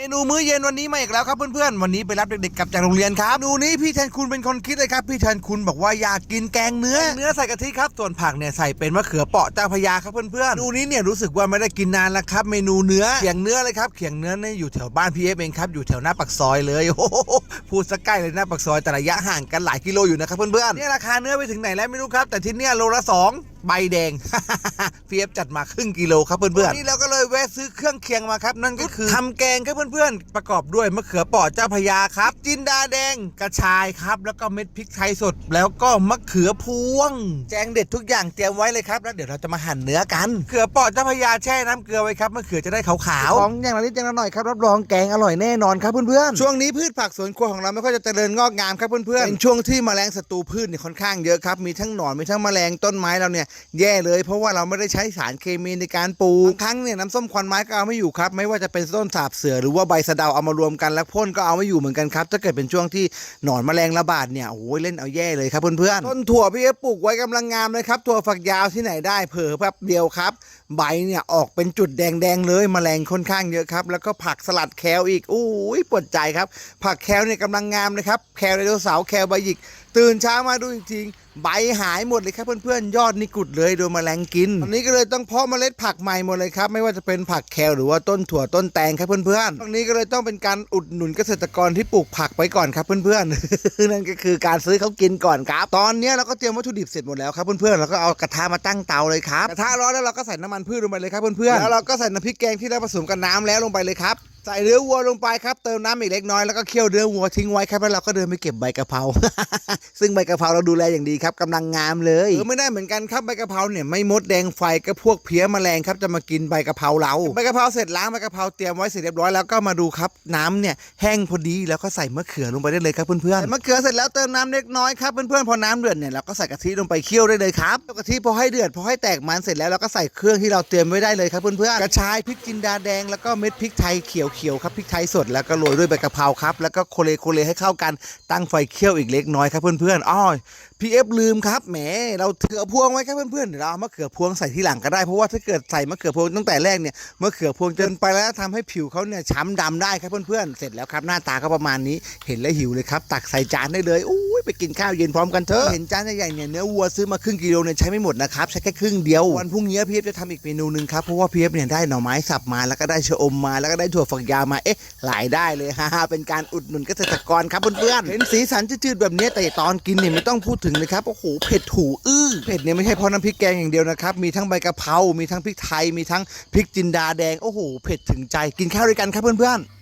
เมนูมื้อเย็นวันนี้มาอีกแล้วครับเพื่อนๆ วันนี้ไปรับเด็กๆกลับจากโรงเรียนครับเมนูนี้พี่แทนคุณเป็นคนคิดเลยครับ พี่แทนคุณบอกว่าอยากกินแกงเนื้อ เนื้อใส่กะทิครับส่วนผักเนี่ยใส่เป็นมะเขือเปราะเจ้าพระยาครับเพื่อนๆเมนูนี้เนี่ยรู้สึกว่าไม่ได้กินนานแล้วครับ เมนูเนื้อเขียงเนื้อเลยครับเขียงเนื้อเนี่ยอยู่แถวบ้านพี่เอฟเองครับอยู่แถวหน้าปากซอยเลยโอ้โหพูดสักใกล้เลยหน้าปากซอยแต่ระยะห่างกันหลายกิโลอยู่นะครับเพื่อนๆเนี่ยราคาเนื้อไปถึงไหนแล้วไม่รู้ครับ แต่ที่เนี่ยโลละสองใบแดง พีเอฟจัดมาครึ่งกิโลครับเพื่อนๆนี่เราก็เลยแวะซื้อเครื่องเคียงมาครับ นั่นก็คือทำแกงครับเพื่อนๆ ประกอบด้วยมะเขือเปราะเจ้าพระยาครับ จินดาแดงกระชายครับ แล้วก็เม็ดพริกไทยสด แล้วก็มะเขือพวง แจงเด็ดทุกอย่างเตรียมไว้เลยครับแล้วเดี๋ยวเราจะมาหั่นเนื้อกันเขือเปราะเจ้าพระยาแช่น้ำเกลือไว้ครับมะเขือจะได้ขาวๆของอย่างละนิดอย่างละหน่อยครับรับรองแกงอร่อยแน่นอนครับเพื่อนๆช่วงนี้พืชผักสวนครัวของเราไม่ค่อยจะเจริญงอกงามครับเพื่อนๆเป็นช่วงที่แมลงศัตรูพืชเนี่ยค่อนข้างเยอะครับมีทั้งหนอนมีทั้งแมลงต้นไม้เราเนี่ยแย่เลย เพราะว่าเราไม่ได้ใช้้สารเคมีในการปลูกบางครั้งเนี่ยน้ำส้มควันไม้ก็เอาไม่อยู่ครับ ไม่ว่าจะเป็นต้นสาบเสือหรือว่าใบสะเดาเอามารวมกันแล้วพ่นก็เอาไม่อยู่เหมือนกันครับถ้าเกิดเป็นช่วงที่หนอนแมลงระบาดเนี่ยโอ้ยเล่นเอาแย่เลยครับเพื่อนๆต้นถั่วพี่เอปลูกไว้กำลังงามเลยครับถั่วฝักยาวที่ไหนได้เผลอแป๊บเดียวครับ ใบเนี่ยออกเป็นจุดแดงๆเลยแมลงค่อนข้างเยอะครับ แล้วก็ผักสลัดแคลอีกอู้ยปวดใจครับ ผักแคลเนี่ยกำลังงามเลยครับแคลไดโนเสาร์แคลใบหยิก ตื่นเช้ามาดูอีกทีใบหายหมดเลยครับเพื่อนๆยอดนี่กุดเลยโดนแมลงกินตอนนี้ก็เลยต้องเพาะเมล็ดผักใหม่หมดเลยครับไม่ว่าจะเป็นผักแคลหรือว่าต้นถั่วต้นแตงครับเพื่อนๆตรงนี้ก็เลยต้องเป็นการอุดหนุนเกษตรกรที่ปลูกผักไปก่อนครับเพื่อนๆนั่นก็คือการซื้อเขากินก่อนครับ ตอนนี้เราก็เตรียมวัตถุดิบเสร็จหมดแล้วครับเพื่อนๆเราก็เอากระทะมาตั้งเตาเลยครับกระทะร้อนแล้วเราก็ใส่น้ำมันพืชลงไปเลยครับเพื่อนๆแล้วเราก็ใส่น้ำพริกแกงที่เราผสมกับน้ำแล้วลงไปเลยครับ ใส่เนื้อวัวลงไปครับเติมน้ำอีกเล็กน้อยแล้วก็เคี่ยวเนื้อวัวทิ้งไว้ครับแล้วเราก็เดินไปเก็บใบกะเพรา ซึ่งใบกะเพราเราดูแลอย่างดีครับกำลังงามเลยเออไม่ได้เหมือนกันครับใบกะเพราเนี่ยไม่มดแดงไฟก็พวกเพี้ยแมลงครับจะมากินใบกะเพราเราใบกะเพราเสร็จล้างใบกะเพราเตรียมไว้เสร็จเรียบร้อยแล้วก็มาดูครับน้ำเนี่ยแห้งพอดีแล้วก็ใส่มะเขือลงไปได้เลยครับเพื่อนๆใส่มะเขือเสร็จแล้วเติมน้ำเล็กน้อยครับเพื่อนๆพอน้ำเดือดเนี่ยเราก็ใส่กะทิลงไปเคี่ยวได้เลยครับกะทิพอให้เดือดพอให้แตกมันเสร็จแล้วเราก็ใส่เครื่องที่เราเตรียมไว้ได้เลยครับเพื่อนๆกระชายพริกจินดาแดงแล้วก็เม็ดพริกไทยเขียวขียวครับพริกไทยสดแล้วก็โรยด้วยใบกะเพราครับ แล้วก็โคเลโคเลให้เข้ากันตั้งไฟเคี่ยวอีกเล็กน้อยครับเพื่อนๆอ้อพีเอฟลืมครับแหมเราเถือพวงไว้ครับเพื่อนๆเดี๋ยวเราเอามะเขือพวงใส่ที่หลังก็ได้เพราะว่าถ้าเกิดใส่มะเขือพวงตั้งแต่แรกเนี่ยมะเขือพวงจนไปแล้วทำให้ผิวเขาเนี่ยช้ำดำได้ครับเพื่อนๆเสร็จแล้วครับหน้าตาก็ประมาณนี้เห็นแล้วหิวเลยครับ ตักใส่จานได้เลยอู้ ยไปกินข้าวเย็นพร้อมกันเถอะเห็นจานใหญ่ๆเนี่ยเนื้อวัวซื้อมาครึ่งกิโลเนี่ยใช้ไม่หมดนะครับใช้แค่ครึ่งเดียววันพรุ่งนี้พีเอฟจะทำอีกเมนูหนึ่งครับเพราะว่าพีเอฟเนี่ยได้หน่อไม้สับมาแล้วก็ได้ชะอมมาแล้วก็ได้ถั่วฝักยาวมาเอ๊ะหลายได้เลยฮ่าๆเป็นการอุดหนุนเกษตรกรครับเพื่อนๆเห็นสีสันจืดๆแบบนี้แต่ตอนกินเนี่ยไม่ต้องพูดถึงเลยครับโอ้โหเผ็ดถูอื้อเผ็ดเนี่ยไม่ใช่เพราะน้ำพริกแกงอย่างเดียวนะครับมีทั้งใบกะเพรา มีทั้งพริกไทย มีทั้งพริกจินดาแดงโอ้โหเผ็ดถึงใจกินข้าวด้วยกันครับเพื่อนๆ